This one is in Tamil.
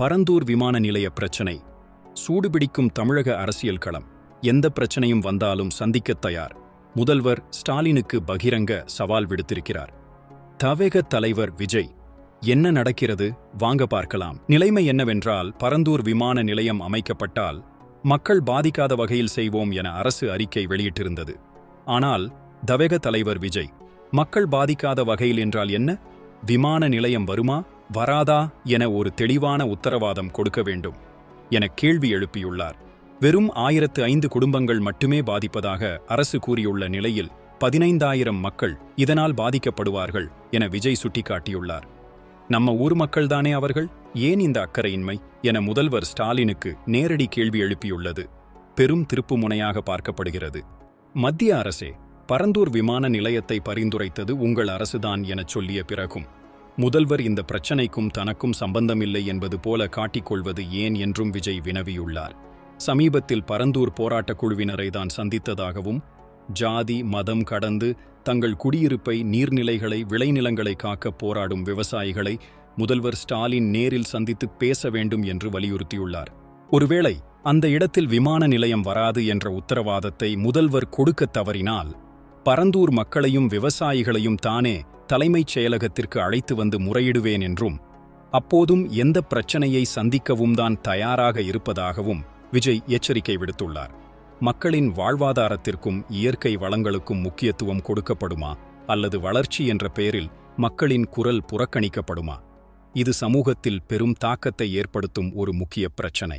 பரந்தூர் விமான நிலைய பிரச்சினை. சூடுபிடிக்கும் தமிழக அரசியல் களம். எந்த பிரச்சனையும் வந்தாலும் சந்திக்கத் தயார். முதல்வர் ஸ்டாலினுக்கு பகிரங்க சவால் விடுத்திருக்கிறார். தவேக தலைவர் விஜய். என்ன நடக்கிறது? வாங்க பார்க்கலாம். நிலைமை என்னவென்றால் பரந்தூர் விமான நிலையம் அமைக்கப்பட்டால் மக்கள் பாதிக்காத வகையில் செய்வோம் என அரசு அறிக்கை வெளியிட்டிருந்தது. ஆனால் தவேக தலைவர் விஜய் மக்கள் பாதிக்காத வகையில் என்றால் என்ன? விமான நிலையம் வருமா? வராதா என ஒரு தெளிவான உத்தரவாதம் கொடுக்க வேண்டும் என கேள்வி எழுப்பியுள்ளார். வெறும் ஆயிரத்து ஐந்து குடும்பங்கள் மட்டுமே பாதிப்பதாக அரசு கூறியுள்ள நிலையில் பதினைந்தாயிரம் மக்கள் இதனால் பாதிக்கப்படுவார்கள் என விஜய் சுட்டிக்காட்டியுள்ளார். நம்ம ஊர் மக்கள்தானே அவர்கள்? ஏன் இந்த அக்கறையின்மை? என முதல்வர் ஸ்டாலினுக்கு நேரடி கேள்வி எழுப்பியுள்ளது. பெரும் திருப்புமுனையாக பார்க்கப்படுகிறது. மத்திய அரசே பரந்தூர் விமான நிலையத்தை பரிந்துரைத்தது உங்கள் அரசுதான் எனச் சொல்லிய பிறகும் முதல்வர் இந்த பிரச்சனைக்கும் தனக்கும் சம்பந்தமில்லை என்பது போல காட்டிக்கொள்வது ஏன் என்றும் விஜய் வினவியுள்ளார். சமீபத்தில் பரந்தூர் போராட்டக் குழுவினரை தான் சந்தித்ததாகவும் ஜாதி மதம் கடந்து தங்கள் குடியிருப்பை நீர்நிலைகளை விளைநிலங்களை காக்க போராடும் விவசாயிகளை முதல்வர் ஸ்டாலின் நேரில் சந்தித்து பேச வேண்டும் என்று வலியுறுத்தியுள்ளார். ஒருவேளை அந்த இடத்தில் விமான நிலையம் வராது என்ற உத்தரவாதத்தை முதல்வர் கொடுக்க தவறினால் பரந்தூர் மக்களையும் விவசாயிகளையும் தானே தலைமைச் செயலகத்திற்கு அழைத்து வந்து முறையிடுவேன் என்றும் அப்போதும் எந்த பிரச்சனையை சந்திக்கவும் தான் தயாராக இருப்பதாகவும் விஜய் எச்சரிக்கை விடுத்துள்ளார். மக்களின் வாழ்வாதாரத்திற்கும் இயற்கை வளங்களுக்கும் முக்கியத்துவம் கொடுக்கப்படுமா? அல்லது வளர்ச்சி என்ற பெயரில் மக்களின் குரல் புறக்கணிக்கப்படுமா? இது சமூகத்தில் பெரும் தாக்கத்தை ஏற்படுத்தும் ஒரு முக்கிய பிரச்சனை.